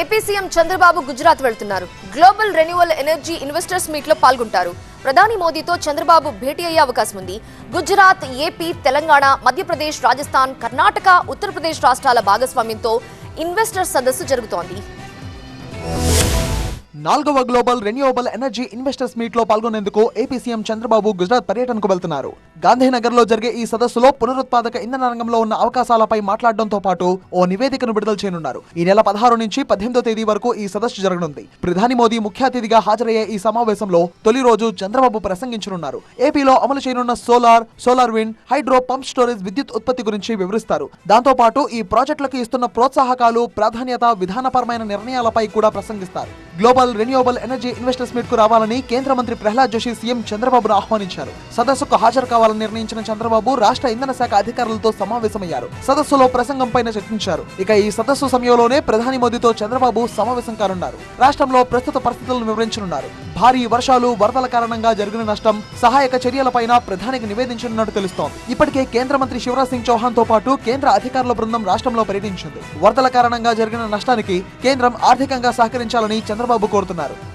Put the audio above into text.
AP CM Chandrababu Gujarat వెళ్తున్నారు. Global renewal energy investors మీట్లో పాల్గొంటారు. ప్రధాని మోదీతో చంద్రబాబు భేటీ అయ్యే అవకాశం ఉంది గుజరాత్ ఏపీ తెలంగాణ మధ్యప్రదేశ్ రాజస్థాన్ కర్ణాటక ఉత్తరప్రదేశ్ రాష్ట్రాల భాగస్వామ్యంతో ఇన్వెస్టర్స్ సదస్సు జరుగుతోంది. నాలుగవ గ్లోబల్ రెన్యూవబుల్ ఎనర్జీ ఇన్వెస్టర్స్ మీట్లో పాల్గొనేందుకు ఏపీ సీఎం చంద్రబాబు గుజరాత్ పర్యటనకు వెళ్తున్నారు. గాంధీనగర్లో జరిగే ఈ సదస్సులో పునరుత్పాదక ఇంధన రంగంలో ఉన్న అవకాశాలపై మాట్లాడడంతో పాటు ఓ నివేదికను విడుదల చేయనున్నారు. ఈ నెల పదహారు నుంచి పద్దెనిమిదో తేదీ వరకు ఈ సదస్సు జరగనుంది. ప్రధాని మోదీ ముఖ్య అతిథిగా హాజరయ్యే ఈ సమావేశంలో తొలి రోజు చంద్రబాబు ప్రసంగించనున్నారు. ఏపీలో అమలు చేయనున్న solar solar wind hydro pump storage విద్యుత్ ఉత్పత్తి గురించి వివరిస్తారు. దాంతో పాటు ఈ ప్రాజెక్టులకు ఇస్తున్న ప్రోత్సాహకాలు ప్రాధాన్యత విధానపరమైన నిర్ణయాలపై కూడా ప్రసంగిస్తారు. గ్లోబల్ రెన్యూవబుల్ ఎనర్జీ ఇన్వెస్టర్స్ మీట్కు రావాలని కేంద్ర మంత్రి ప్రహ్లాద్ జోషి సీఎం చంద్రబాబును ఆహ్వానించారు. సదస్సుకు హాజరు కావాలని నిర్ణయించిన చంద్రబాబు రాష్ట్ర ఇంధన శాఖ అధికారులతో సమావేశమయ్యారు. సదస్సులో ప్రసంగం పైన చర్చించారు. ఇక ఈ సదస్సు సమయంలోనే ప్రధాని మోదీతో చంద్రబాబు సమావేశం కానున్నారు. రాష్ట్రంలో ప్రస్తుత పరిస్థితులను వివరించనున్నారు. భారీ వర్షాలు వరదల కారణంగా జరిగిన నష్టం సహాయక చర్యలపైన ప్రధానికి నివేదించనున్నట్టు తెలుస్తోంది. ఇప్పటికే కేంద్ర మంత్రి శివరాజ్ సింగ్ చౌహాన్తో పాటు కేంద్ర అధికారుల బృందం రాష్ట్రంలో పర్యటించింది. వరదల కారణంగా జరిగిన నష్టానికి కేంద్రం ఆర్థికంగా సహకరించాలని చంద్రబాబు కోరుతున్నారు.